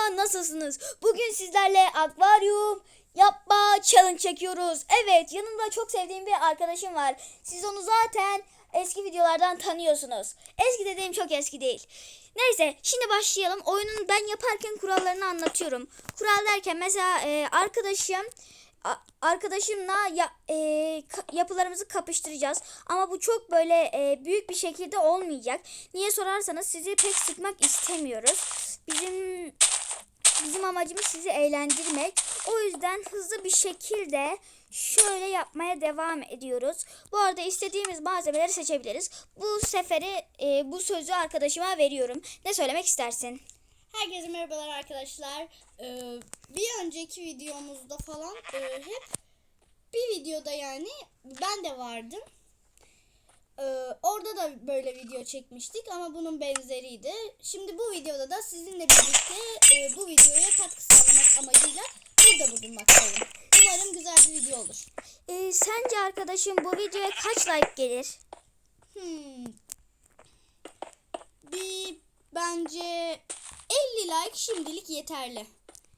Merhaba nasılsınız? Bugün sizlerle akvaryum yapma challenge çekiyoruz. Evet yanımda çok sevdiğim bir arkadaşım var. Siz onu zaten eski videolardan tanıyorsunuz. Eski dediğim çok eski değil. Neyse şimdi başlayalım. Oyunun ben yaparken kurallarını anlatıyorum. Kural derken mesela e, arkadaşım arkadaşımla ya, e, yapılarımızı kapıştıracağız. Ama bu çok böyle e, büyük bir şekilde olmayacak. Niye sorarsanız sizi pek sıkmak istemiyoruz. Amacımız sizi eğlendirmek. O yüzden hızlı bir şekilde şöyle yapmaya devam ediyoruz. Bu arada istediğimiz malzemeleri seçebiliriz. Bu seferi e, bu sözü arkadaşıma veriyorum. Ne söylemek istersin? Herkese merhabalar arkadaşlar. Ee, bir önceki videomuzda falan e, hep bir videoda yani ben de vardım. Ee, orada da böyle video çekmiştik ama bunun benzeriydi. Şimdi bu videoda da sizinle birlikte e, bu videoya katkı sağlamak amacıyla burada bulunmaktayım. Umarım güzel bir video olur. E, sence arkadaşım bu videoya kaç like gelir? Hmm. Bir bence 50 like şimdilik yeterli.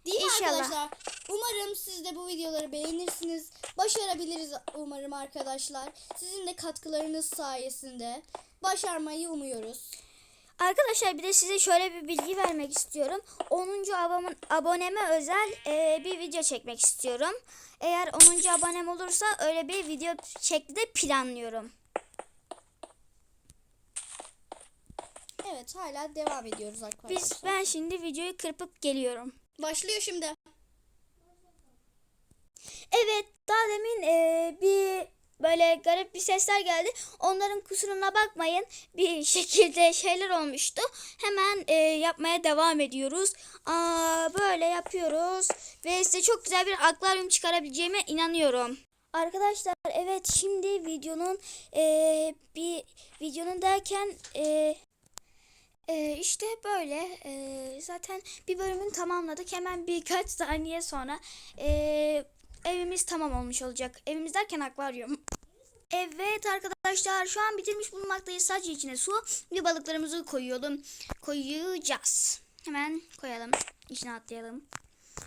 Değil mi İnşallah. arkadaşlar? Umarım siz de bu videoları beğenirsiniz. Başarabiliriz umarım arkadaşlar. Sizin de katkılarınız sayesinde başarmayı umuyoruz. Arkadaşlar bir de size şöyle bir bilgi vermek istiyorum. 10. aboneme, aboneme özel e, bir video çekmek istiyorum. Eğer 10. abonem olursa öyle bir video şekli de planlıyorum. Evet hala devam ediyoruz arkadaşlar. Biz ben şimdi videoyu kırpıp geliyorum. Başlıyor şimdi. Evet daha demin e, bir böyle garip bir sesler geldi. Onların kusuruna bakmayın. Bir şekilde şeyler olmuştu. Hemen e, yapmaya devam ediyoruz. Aa, böyle yapıyoruz. Ve size çok güzel bir akvaryum çıkarabileceğime inanıyorum. Arkadaşlar evet şimdi videonun e, bir videonun derken e, ee, işte böyle Ee, zaten bir bölümünü tamamladık hemen birkaç saniye sonra ee, evimiz tamam olmuş olacak. Evimiz derken akvaryum. Evet arkadaşlar şu an bitirmiş bulunmaktayız. Sadece içine su ve balıklarımızı koyuyordum koyacağız. Hemen koyalım. İçine atlayalım.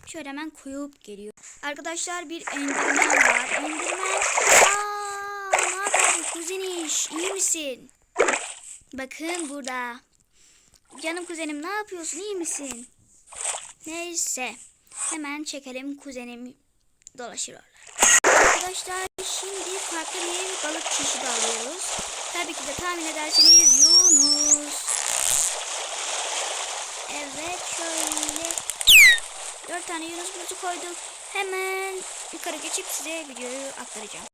Şöyle hemen koyup geliyor. Arkadaşlar bir endirmen var. Endirmen. Aa, ne haber kuzeniş iyi misin? Bakın burada. Canım kuzenim ne yapıyorsun? İyi misin? Neyse. Hemen çekelim kuzenim dolaşır oralar. Arkadaşlar şimdi farklı bir balık çeşidi alıyoruz. Tabii ki de tahmin ederseniz Yunus. Evet şöyle dört tane Yunus'umuzu koyduk. Hemen yukarı geçip size videoyu aktaracağım.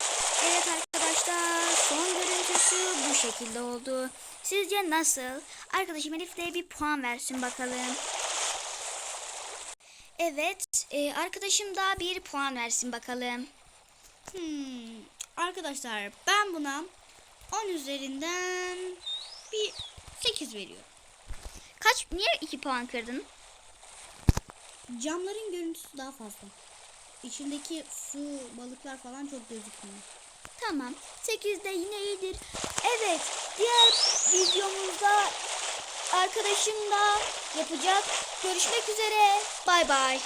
Evet arkadaşlar son görüntüsü bu şekilde oldu. Sizce nasıl? Arkadaşım Elif de bir puan versin bakalım. Evet e, arkadaşım da bir puan versin bakalım. Hmm, arkadaşlar ben buna 10 üzerinden bir 8 veriyorum. Kaç niye 2 puan kırdın? Camların görüntüsü daha fazla. İçindeki su, balıklar falan çok gözükmüyor. Tamam 8 de yine iyidir. Evet diğer videomuzda arkadaşım da yapacak. Görüşmek üzere. Bay bay.